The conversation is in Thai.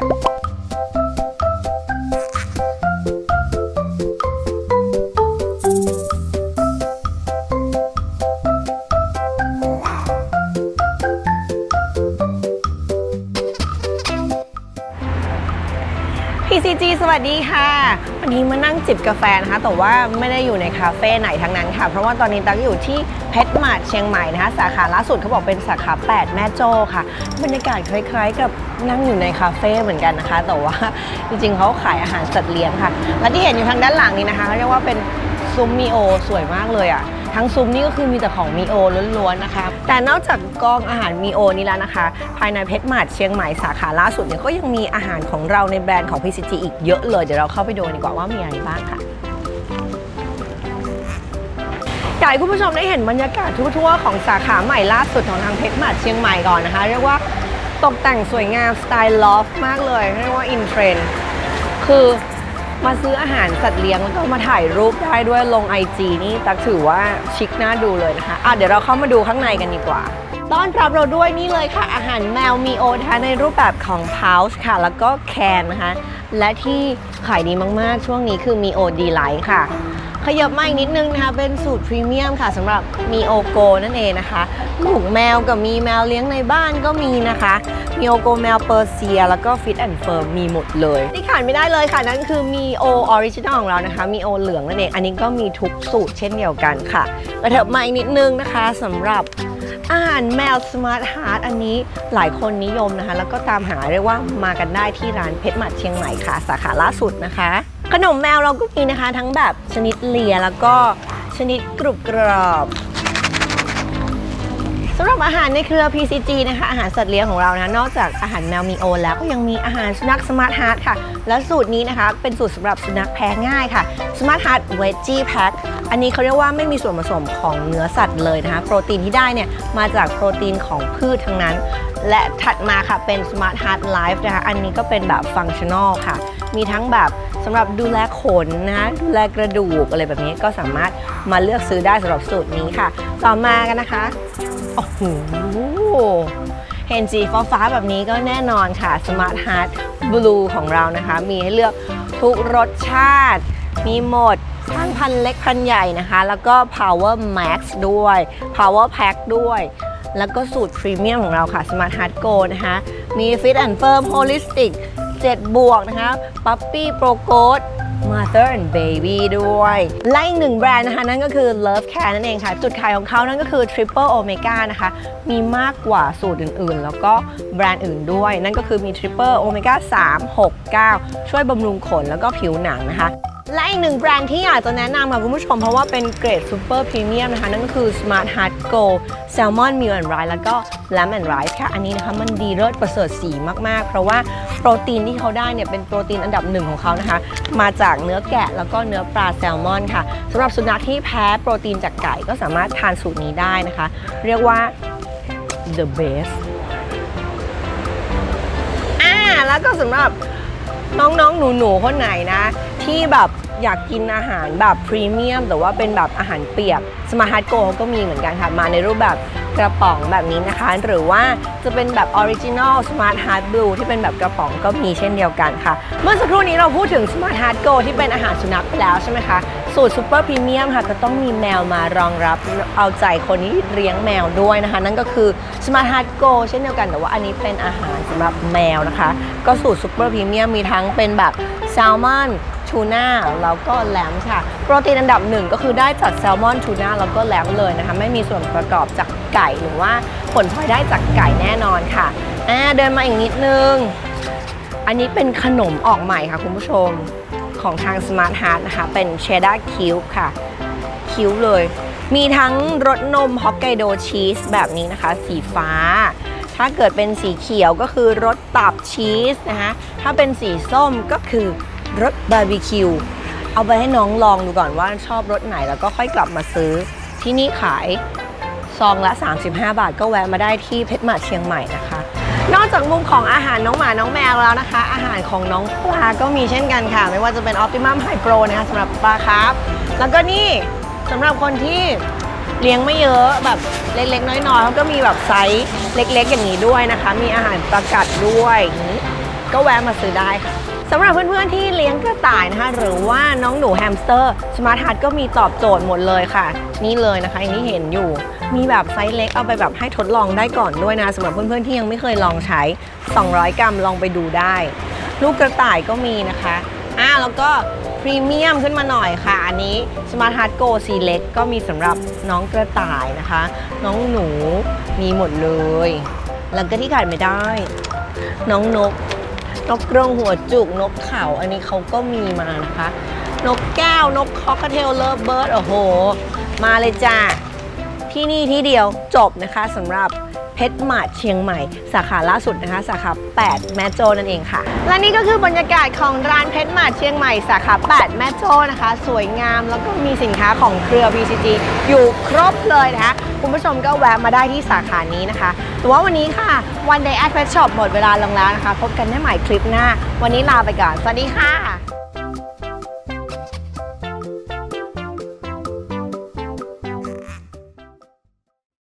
you PCG สวัสดีค่ะ วันนี้มานั่งจิบกาแฟนะคะ แต่ว่าไม่ได้อยู่ในคาเฟ่ไหนทั้งนั้นค่ะ เพราะว่าตอนนี้ตักอยู่ที่เพชรมาร์ทเชียงใหม่นะคะ สาขาล่าสุดเขาบอกเป็นสาขา 8 แม่โจ้ค่ะ บรรยากาศคล้ายๆ กับนั่งอยู่ในคาเฟ่เหมือนกันนะคะ แต่ว่าจริงๆเขาขายอาหารสัตว์เลี้ยงค่ะ และที่เห็นอยู่ทางด้านหลังนี้นะคะเขาเรียกว่าเป็นซุ้มมีโอสวยมากเลยอะ ทั้งซุ้มนี่ก็คือมีแต่ของมีโอล้วนๆนะคะ แต่นอกจากกองอาหารมีโอนี้แล้วนะคะ ภายในเพชรมาร์ทเชียงใหม่สาขาล่าสุดเนี่ยก็ยังมีอาหารของเราในแบรนด์ของ PCG อีกเยอะเลย เดี๋ยวเราเข้าไปดูดีกว่าว่ามีอะไรบ้างค่ะอยากให้คุณผู้ชมได้เห็นบรรยากาศทั่วๆของสาขาใหม่ล่าสุดของทางเพชรมาร์ทเชียงใหม่ก่อนนะคะ เรียกว่าตกแต่งสวยงามสไตล์ลอฟมากเลย เรียกว่าอินเทรนด์คือ มาซื้ออาหารสัตว์เลี้ยงแล้วก็มาถ่ายรูปได้ด้วยลงไอจีนี่ตักถือว่าชิคน่าดูเลยนะคะ อะเดี๋ยวเราเข้ามาดูข้างในกันดีกว่า ต้อนรับเราด้วยนี่เลยค่ะ อาหารแมวมีโอทาในรูปแบบของพาวส์ค่ะ แล้วก็แคนนะคะ และที่ขายดีมากๆ ช่วงนี้คือมีโอดีไลท์ค่ะ ขยับมาอีกนิดนึงนะคะเป็นสูตรพรีเมียมค่ะสำหรับมีโอโกนั่นเองนะคะลูกแมวกับมีแมวเลี้ยงในบ้านก็มีนะคะ มีโอโกแมวเปอร์เซีย แล้วก็ฟิตแอนด์เฟิร์มมีหมดเลยที่ขาดไม่ได้เลยค่ะ นั่นคือมีโอออริจินอลของเรานะคะมีโอเหลืองนั่นเองอันนี้ก็มีทุกสูตรเช่นเดียวกันค่ะกระเถิบมาอีกนิดนึงนะคะสำหรับอาหารแมวสมาร์ทฮาร์ดอันนี้หลายคนนิยมนะคะ แล้วก็ตามหาเรียกว่ามากันได้ที่ร้านเพชรหมัดเชียงใหม่ค่ะ สาขาล่าสุดนะคะ ขนมแมวเราก็มีนะคะ ทั้งแบบชนิดเลียแล้วก็ชนิดกรุบกรอบสำหรับอาหารในเครือ PCG นะคะ อาหารสัตว์เลี้ยงของเรานะนอกจากอาหารแมวมีโอแล้วก็ยังมีอาหารสุนัขสมาร์ทฮาร์ดค่ะ และสูตรนี้นะคะ เป็นสูตรสำหรับสุนัขแพ้ง่ายค่ะ Smart Heart Veggie Pack อันนี้เขาเรียกว่าไม่มีส่วนผสมของเนื้อสัตว์เลยนะคะ โปรตีนที่ได้เนี่ย มาจากโปรตีนของพืชทั้งนั้น และถัดมาค่ะเป็น Smart Heart Life นะคะอันนี้ก็เป็นแบบฟังชั่นอลค่ะ มีทั้งแบบสำหรับดูแลขนนะดูแลกระดูกอะไรแบบนี้ก็สามารถมาเลือกซื้อได้สำหรับสูตรนี้ค่ะ ต่อมากันนะคะโอ้โหเห็นสีฟ้าๆแบบนี้ก็แน่นอนค่ะ Smart Heart Blue ของเรานะคะ มีให้เลือกทุกรสชาติ มีหมดทั้งพันเล็กพันใหญ่นะคะ แล้วก็ Power Max ด้วย Power Pack ด้วย แล้วก็สูตรพรีเมียมของเราค่ะ Smart Heart Go นะคะ มี Fit and Firm Holistic 7 บวกนะคะ Puppy Pro Gold Mother and Baby ด้วย และอีกหนึ่งแบรนด์นะคะ นั่นก็คือ Love Care นั่นเองค่ะ จุดขายของเขานั่นก็คือ Triple Omega นะคะ มีมากกว่าสูตรอื่นๆ แล้วก็แบรนด์อื่นด้วย นั่นก็คือมี Triple Omega 3 6 9 ช่วยบำรุงขนแล้วก็ผิวหนังนะคะ และอีกหนึ่งแบรนด์ที่อยากจะแนะนำค่ะคุณผู้ชมเพราะว่าเป็นเกรดซูเปอร์พรีเมียมนะคะ นั่นก็คือ Smart Heart Go Salmon Meal and Rice แล้วก็ Lamb and Rice ค่ะ อันนี้นะคะมันดีเลิศประเสริฐสีมากๆ เพราะว่าโปรตีนที่เขาได้เนี่ยเป็นโปรตีนอันดับหนึ่งของเขานะคะ มาจากเนื้อแกะแล้วก็เนื้อปลาแซลมอนค่ะสำหรับสุนัขที่แพ้โปรตีนจากไก่ก็สามารถทานสูตรนี้ได้นะคะ เรียกว่า the best อ่าแล้วก็สำหรับน้องๆ หนูๆ คนไหนนะ ที่แบบ อยากกินอาหารแบบพรีเมียม แต่ว่าเป็นแบบอาหารเปียกสมาร์ทฮาร์ดโกก็มีเหมือนกันค่ะ มาในรูปแบบกระป๋องแบบนี้นะคะ หรือว่าจะเป็นแบบออริจินอลสมาร์ทฮาร์ดบลูที่เป็นแบบกระป๋องก็มีเช่นเดียวกันค่ะ เมื่อสักครู่นี้เราพูดถึงสมาร์ทฮาร์ดโกที่เป็นอาหารสุนัขไปแล้วใช่ไหมคะ สูตรซูเปอร์พรีเมียมค่ะ ก็ต้องมีแมวมารองรับเอาใจคนที่เลี้ยงแมวด้วยนะคะ นั่นก็คือ Smart Heart Go เช่นเดียวกันแต่ว่าอันนี้เป็นอาหารสำหรับแมวนะคะ ก็สูตรซูเปอร์พรีเมียมมีทั้งเป็นแบบแซลมอน ทูน่าแล้วก็แลมค่ะ โปรตีนอันดับหนึ่งก็คือได้จากแซลมอนทูน่าแล้วก็แลมเลยนะคะ ไม่มีส่วนประกอบจากไก่หรือว่าผลพลอยได้จากไก่แน่นอนค่ะอ่าเดินมาอีกนิดนึง อันนี้เป็นขนมออกใหม่ค่ะคุณผู้ชมของทาง Smart Heart นะคะ เป็น Cheddar Cube ค่ะ คิ้วเลย มีทั้งรสนมฮอกไกโดชีสแบบนี้นะคะ สีฟ้า ถ้าเกิดเป็นสีเขียวก็คือรสตับชีสนะคะ ถ้าเป็นสีส้มก็คือ รสบาร์บีคิว เอาไปให้น้องลองดูก่อนว่าชอบรสไหนแล้วก็ค่อยกลับมาซื้อ ที่นี่ขายซองละ 35 บาทก็แวะมาได้ที่เพชรมารเชียงใหม่นะคะ นอกจากมุมของอาหารน้องหมาน้องแมวแล้วนะคะ อาหารของน้องปลาก็มีเช่นกันค่ะ ไม่ว่าจะเป็น Optimum High Pro นะคะสำหรับปลาครับ แล้วก็นี่สำหรับคนที่เลี้ยงไม่เยอะแบบเล็กๆ น้อยๆเขาก็มีแบบไซส์เล็กๆ อย่างนี้ด้วยนะคะ มีอาหารปลากัดด้วย ก็แวะมาซื้อได้ค่ะ สำหรับเพื่อนๆที่เลี้ยงกระต่ายนะคะ หรือว่าน้องหนูแฮมสเตอร์สมาร์ทฮัทก็มีตอบโจทย์หมดเลยค่ะ นี่เลยนะคะอันนี้เห็นอยู่ มีแบบไซส์เล็กเอาไปแบบให้ทดลองได้ก่อนด้วยนะสำหรับเพื่อนๆที่ยังไม่เคยลองใช้ 200 กรัมลองไปดูได้ ลูกกระต่ายก็มีนะคะอ่าแล้วก็พรีเมียมขึ้นมาหน่อยค่ะ อันนี้ Smart Heart Go C เล็กก็มีสำหรับน้องกระต่ายนะคะ น้องหนูมีหมดเลย แล้วก็ที่ขาดไม่ได้ น้องนก นกกรงหัวจุกนกเขาอันนี้เขาก็มีมานะคะ นกแก้วนกคอกเทลเลอร์เบิร์ดโอ้โห มาเลยจ้าที่นี่ที่เดียวจบนะคะสำหรับ ชรหมาดเชียงใหม่ สาขาล่าสุดนะคะ สาขา 8 แม่โจนั่นเองค่ะ และนี่ก็คือบรรยากาศของร้านเพชรหมาดเชียงใหม่สาขา 8 แม่โจนะคะ สวยงามแล้วก็มีสินค้าของเครือ PCG อยู่ครบเลยนะคะคุณผู้ชมก็แวะมาได้ที่สาขานี้นะคะแต่ว่าวันนี้ค่ะ One Day at Pet Shop หมดเวลาลงแล้วนะคะ พบกันได้ใหม่คลิปหน้า วันนี้ลาไปก่อน สวัสดีค่ะ